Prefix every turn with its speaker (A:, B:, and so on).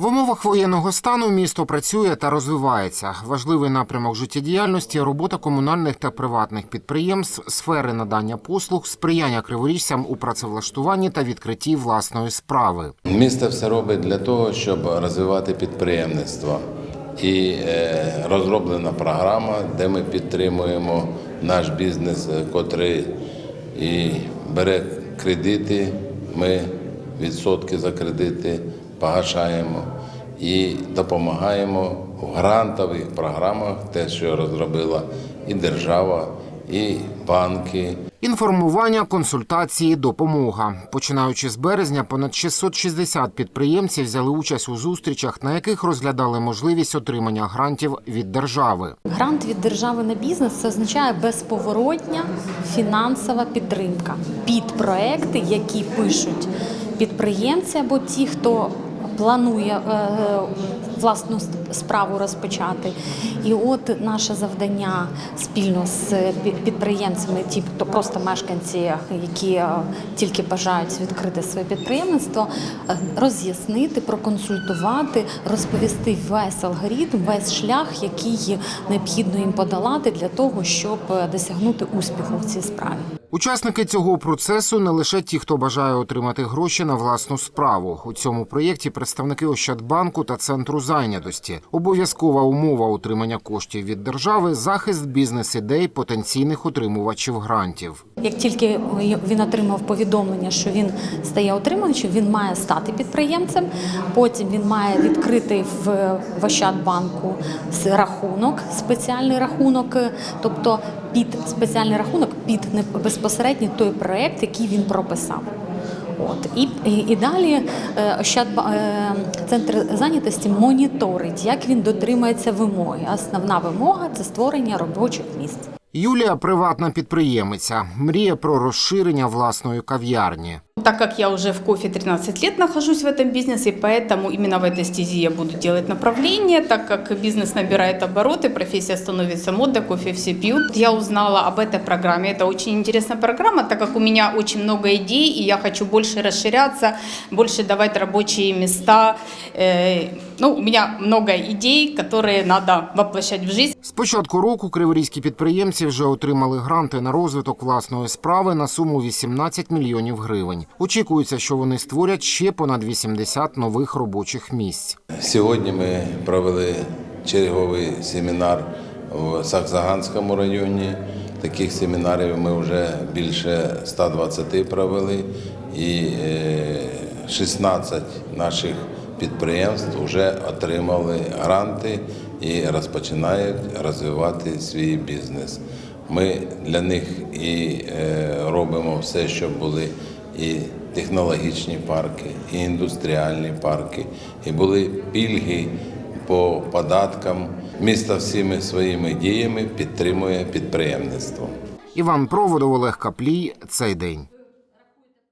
A: В умовах воєнного стану місто працює та розвивається. Важливий напрямок життєдіяльності робота комунальних та приватних підприємств, сфери надання послуг, сприяння криворіжцям у працевлаштуванні та відкритті власної справи.
B: Місто все робить для того, щоб розвивати підприємництво. І е, розроблена програма, де ми підтримуємо наш бізнес, котрий і бере кредити. Ми відсотки за кредити погашаємо і допомагаємо в грантових програмах, те, що розробила і держава, і банки,
A: Інформування, консультації, допомога. Починаючи з березня, понад 660 підприємців взяли участь у зустрічах, на яких розглядали можливість отримання грантів від держави.
C: Грант від держави на бізнес це означає безповоротня фінансова підтримка під проекти, які пишуть підприємці або ті, хто планує е, власну справу розпочати. І от наше завдання спільно з пі- підприємцями, ті, хто просто мешканці, які е, тільки бажають відкрити своє підприємництво, е, роз'яснити, проконсультувати, розповісти весь алгоритм, весь шлях, який необхідно їм подолати для того, щоб досягнути успіху в цій справі.
A: Учасники цього процесу не лише ті, хто бажає отримати гроші на власну справу. У цьому проєкті представники Ощадбанку та центру зайнятості. Обов'язкова умова отримання коштів від держави захист бізнес-ідей потенційних отримувачів грантів.
C: Як тільки він отримав повідомлення, що він стає отримувачем, він має стати підприємцем. Потім він має відкрити в Ощадбанку рахунок, спеціальний рахунок, е, тобто під спеціальний рахунок під не- безпосередньо той проект, який він прописав. От і, і, далі е, Ощадба- е, центр зайнятості моніторить, як він дотримається вимоги. Основна вимога це створення робочих місць.
A: Юлія приватна підприємиця, мріє про розширення власної кав'ярні.
D: Так как я уже в кофе 13 лет нахожусь в этом бизнесе, поэтому именно в этой стези я буду делать направление, так как бизнес набирает обороты, профессия становится модной, кофе все пьют. Я узнала об этой программе. Это очень интересная программа, так как у меня очень много идей, и я хочу больше расширяться, больше давать рабочие места. Э, Ну, у меня много идей, которые надо воплощать в жизнь.
A: З початку року криворізькі підприємці вже отримали гранти на розвиток власної справи на суму 18 мільйонів гривень. Очікується, що вони створять ще понад 80 нових робочих місць.
B: Сьогодні ми провели черговий семінар в Саксаганському районі. Таких семінарів ми вже більше 120 провели, і е, 16 наших підприємств вже отримали гранти і розпочинають розвивати свій бізнес. Ми для них і е, робимо все, щоб були і технологічні парки, і індустріальні парки, і були пільги по податкам. Місто всіми своїми діями підтримує підприємництво.
A: Іван Проводов, Олег Каплій. Цей день.